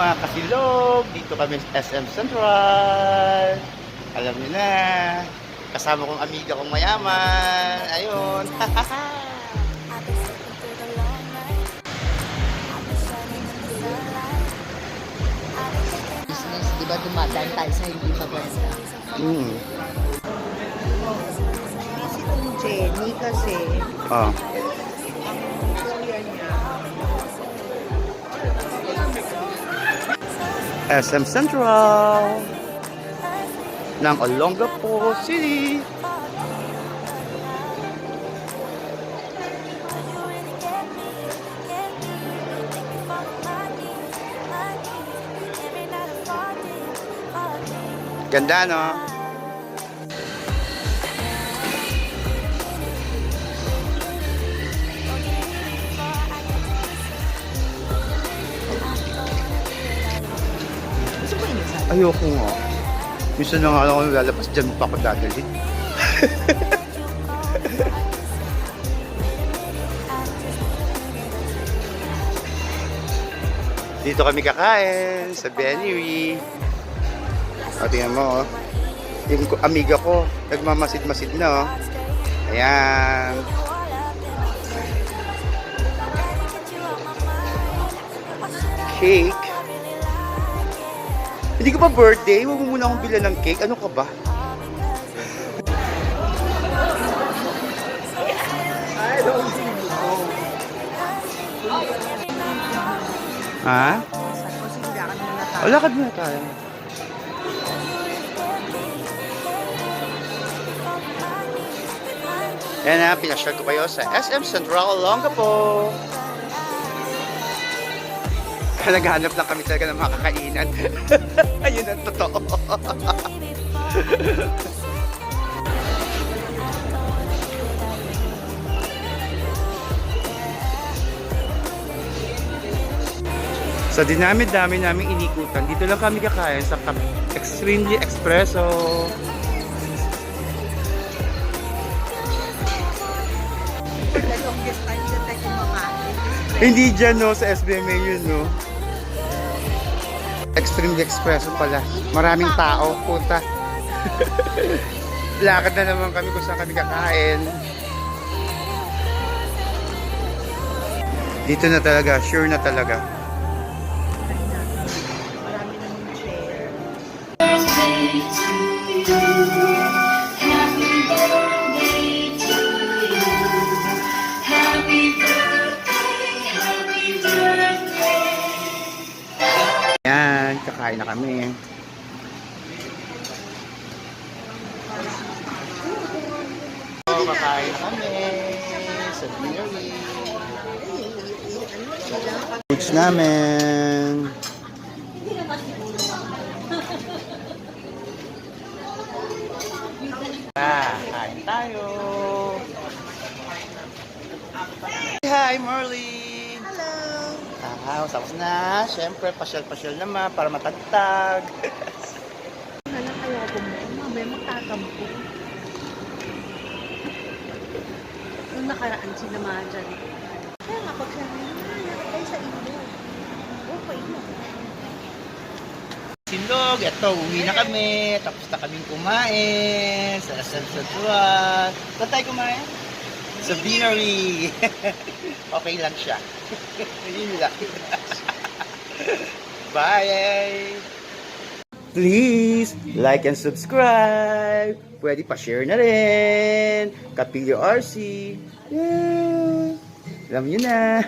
Mga kasilog, dito kami sa SM Central. Alam niyo na, kasama kong amiga kong mayaman. Ayun. business, di ba dumadaan tayo sa hindi maganda. mm. Si Kung Jenny kasi, Oh. SM Central ng Olongapo City. Ganda, no? Ayoko nga. Minsan na nga ako lalabas dyan pa ako dadali. Dito kami kakain sa Benny O, tingnan mo, oh. Yung ko- amiga ko, nagmamasid-masid na, oh. Ayan. Cake. Hindi ko pa birthday. Huwag mo muna akong bilan ng cake. Ano ka ba? Ha? O, lakad muna tayo. Yan na, pinashare ko kayo sa SM Central Olongapo. Naghanap lang kami talaga ng mga kakainan. Ayun ang totoo. Sa dinami-dami namin inikutan, dito lang kami kakain sa Extremely Espresso. Hindi dyan, no, sa SBMA yun, no. Extremely Espresso pala. Maraming tao, puta. Lakad na naman kami kung saan kami kakain. Dito na talaga, sure na talaga. Marami chair. Kakain na kami. Oh, kakain na kami sa Binary. Foods namin. Ah, kain tayo. Hi, Marlene! Ah, tapos na. Siyempre, pasyal-pasyal naman para matagtag. Nalang kaya ko mo, mamaya magtatampo. Nung nakaraan si naman dyan. Kaya nga pag siya, nangyayari kayo sa inyo. Okay lang. Sindog, eto, uwi na kami. Tapos na kaming kumain sa SM Central. Saan tayo kumain? Sa Beanery. okay lang siya. Yun lang. Bye! Please, like and subscribe. Pwede pa share na rin. Kapilyo RC. Yeah. Alam niyo na.